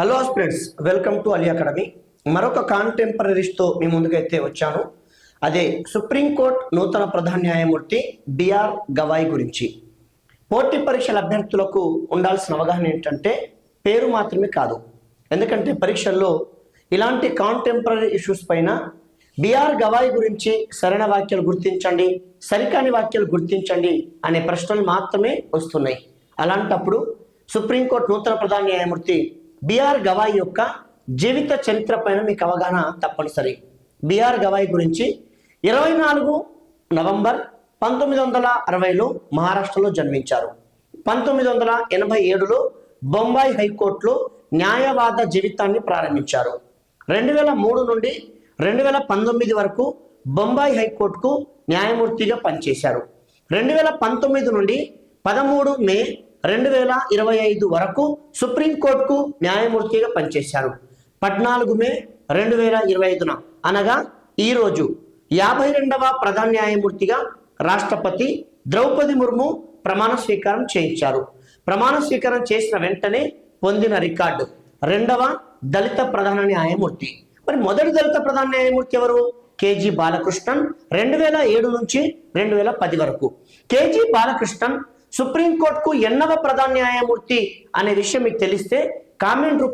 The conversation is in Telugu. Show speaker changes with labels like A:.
A: Hello students welcome to Ali academy. మరొక కాంటెంపరీస్తో మీ ముందుకైతే వచ్చాను. అదే సుప్రీంకోర్టు నూతన ప్రధాన న్యాయమూర్తి బిఆర్ గవాయ్ గురించి. పోటీ పరీక్షల అభ్యర్థులకు ఉండాల్సిన అవగాహన ఏంటంటే పేరు మాత్రమే కాదు. ఎందుకంటే పరీక్షల్లో ఇలాంటి కాంటెంపరీ ఇష్యూస్ పైన బిఆర్ గవాయ్ గురించి సరైన వాక్యాలు గుర్తించండి సరికాని వాక్యాలు గుర్తించండి అనే ప్రశ్నలు మాత్రమే వస్తున్నాయి. అలాంటప్పుడు సుప్రీంకోర్టు నూతన ప్రధాన న్యాయమూర్తి బిఆర్ గవాయ్ యొక్క జీవిత చరిత్ర పైన మీకు అవగాహన తప్పనిసరి. బిఆర్ గవాయ్ గురించి ఇరవై నాలుగు నవంబర్ పంతొమ్మిది వందల అరవైలో మహారాష్ట్రలో జన్మించారు. పంతొమ్మిది వందల ఎనభై ఏడులో బొంబాయి హైకోర్టులో న్యాయవాద జీవితాన్ని ప్రారంభించారు. రెండు వేల మూడు నుండి రెండు వేల పంతొమ్మిది వరకు బొంబాయి హైకోర్టుకు న్యాయమూర్తిగా పనిచేశారు. రెండు వేల పంతొమ్మిది నుండి పదమూడు మే రెండు వేల ఇరవై ఐదు వరకు సుప్రీంకోర్టుకు న్యాయమూర్తిగా పనిచేశారు. పద్నాలుగు మే రెండు వేల ఇరవై ఐదున అనగా ఈరోజు యాభై రెండవ ప్రధాన న్యాయమూర్తిగా రాష్ట్రపతి ద్రౌపది ముర్ము ప్రమాణ స్వీకారం చేయించారు. ప్రమాణ స్వీకారం చేసిన వెంటనే పొందిన రికార్డు రెండవ దళిత ప్రధాన న్యాయమూర్తి. మరి మొదటి దళిత ప్రధాన న్యాయమూర్తి ఎవరు? కేజీ బాలకృష్ణన్ రెండు వేల ఏడు నుంచి రెండు వేల పది వరకు. కేజీ బాలకృష్ణన్ సుప్రీంకోర్టుకు ఎన్నవ ప్రధాన న్యాయమూర్తి అనే విషయం మీకు తెలిస్తే కామెంట్ రూపంలో